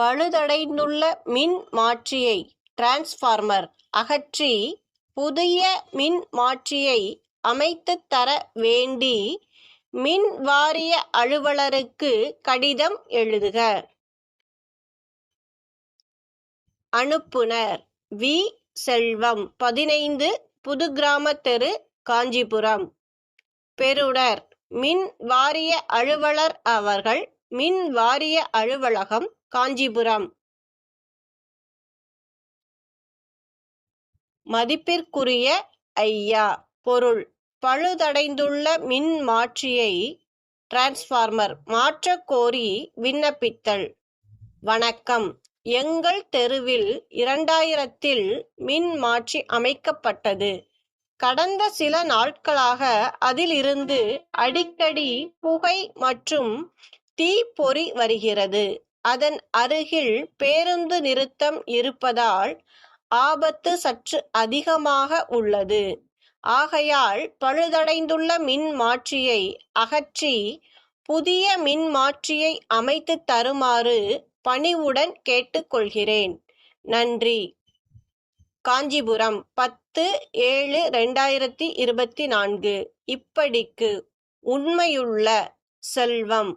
பழுதடைந்துள்ள மின் மாற்றியை டிரான்ஸ்ஃபார்மர் அகற்றி புதிய மின் மாற்றியை அமைத்துத் தர வேண்டி மின் வாரிய அலுவலருக்கு கடிதம் எழுதுக. அனுப்புனர் வி. செல்வம் பதினைந்து புதுக்கிராம தெரு காஞ்சிபுரம். பெறுநர் மின் வாரிய அலுவலர் அவர்கள் மின் வாரிய அலுவலகம் காஞ்சிபுரம். மதிப்பிற்குரிய ஐயா பொருள். பழுதடைந்துள்ள மின் மாற்றியை டிரான்ஸ்பார்மர் மாற்றக் கோரி விண்ணப்பித்தல். வணக்கம். எங்கள் தெருவில் இரண்டாயிரத்தில் மின் மாற்றி அமைக்கப்பட்டது. கடந்த சில நாட்களாக அதிலிருந்து அடிக்கடி புகை மற்றும் தீப்பொறி வருகிறது. அதன் அருகில் பேருந்து நிறுத்தம் இருப்பதால் ஆபத்து சற்று அதிகமாக உள்ளது. ஆகையால் பழுதடைந்துள்ள மின் மாற்றியை அகற்றி புதிய மின் மாற்றியை அமைத்து தருமாறு பணிவுடன் கேட்டுக்கொள்கிறேன். நன்றி. காஞ்சிபுரம் பத்து ஏழு ரெண்டாயிரத்தி இருபத்தி நான்கு. இப்படிக்கு உண்மையுள்ள செல்வம்.